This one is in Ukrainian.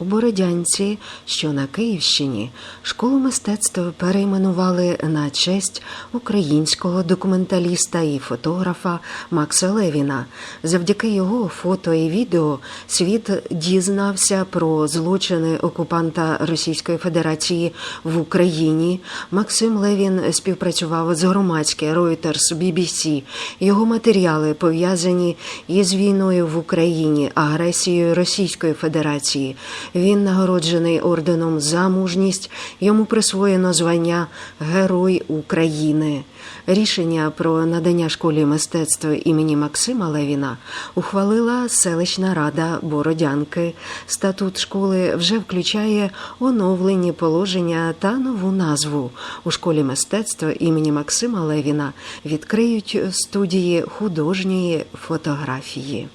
У Бородянці, що на Київщині, школу мистецтв перейменували на честь українського документаліста і фотографа Макса Левіна. Завдяки його фото і відео світ дізнався про злочини окупанта Російської Федерації в Україні. Максим Левін співпрацював з громадське Reuters, BBC. Його матеріали пов'язані із війною в Україні, агресією Російської Федерації. Він нагороджений орденом за мужність. Йому присвоєно звання Герой України. Рішення про надання школі мистецтв імені Максима Левіна ухвалила селищна рада Бородянки. Статут школи вже включає оновлені положення та нову назву. У школі мистецтва імені Максима Левіна відкриють студії художньої фотографії.